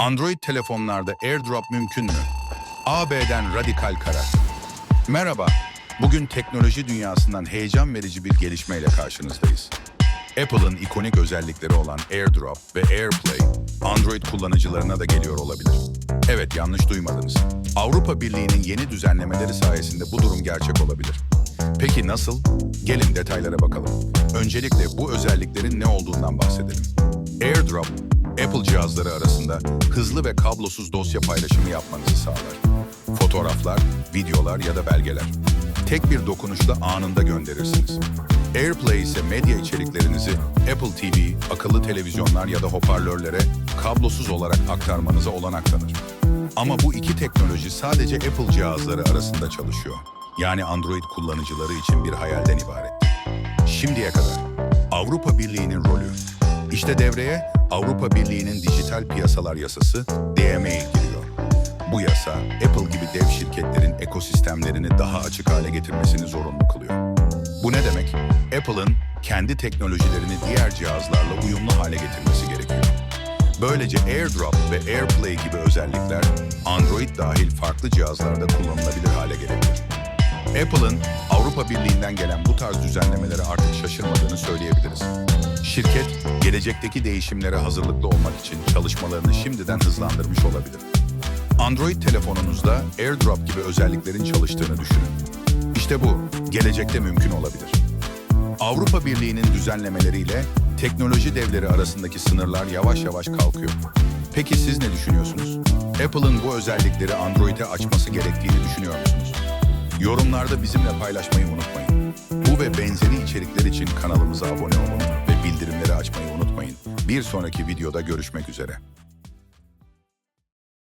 Android telefonlarda AirDrop mümkün mü? AB'den radikal karar. Merhaba, bugün teknoloji dünyasından heyecan verici bir gelişmeyle karşınızdayız. Apple'ın ikonik özellikleri olan AirDrop ve AirPlay, Android kullanıcılarına da geliyor olabilir. Evet, yanlış duymadınız. Avrupa Birliği'nin yeni düzenlemeleri sayesinde bu durum gerçek olabilir. Peki nasıl? Gelin detaylara bakalım. Öncelikle bu özelliklerin ne olduğundan bahsedelim. AirDrop, Apple cihazları arasında hızlı ve kablosuz dosya paylaşımı yapmanızı sağlar. Fotoğraflar, videolar ya da belgeler. Tek bir dokunuşla anında gönderirsiniz. AirPlay ise medya içeriklerinizi Apple TV, akıllı televizyonlar ya da hoparlörlere kablosuz olarak aktarmanıza olanak tanır. Ama bu iki teknoloji sadece Apple cihazları arasında çalışıyor. Yani Android kullanıcıları için bir hayalden ibaret. Şimdiye kadar Avrupa Birliği'nin rolü. İşte devreye Avrupa Birliği'nin dijital piyasalar yasası DMA giriyor. Bu yasa Apple gibi dev şirketlerin ekosistemlerini daha açık hale getirmesini zorunlu kılıyor. Bu ne demek? Apple'ın kendi teknolojilerini diğer cihazlarla uyumlu hale getirmesi gerekiyor. Böylece AirDrop ve AirPlay gibi özellikler Android dahil farklı cihazlarda kullanılabilir hale gelebilir. Apple'ın Avrupa Birliği'nden gelen bu tarz düzenlemelere artık şaşırmadığını söyleyebiliriz. Şirket, gelecekteki değişimlere hazırlıklı olmak için çalışmalarını şimdiden hızlandırmış olabilir. Android telefonunuzda AirDrop gibi özelliklerin çalıştığını düşünün. İşte bu, gelecekte mümkün olabilir. Avrupa Birliği'nin düzenlemeleriyle teknoloji devleri arasındaki sınırlar yavaş yavaş kalkıyor. Peki siz ne düşünüyorsunuz? Apple'ın bu özellikleri Android'e açması gerektiğini düşünüyor musunuz? Yorumlarda bizimle paylaşmayı unutmayın. Bu ve benzeri içerikler için kanalımıza abone olun ve bildirimleri açmayı unutmayın. Bir sonraki videoda görüşmek üzere.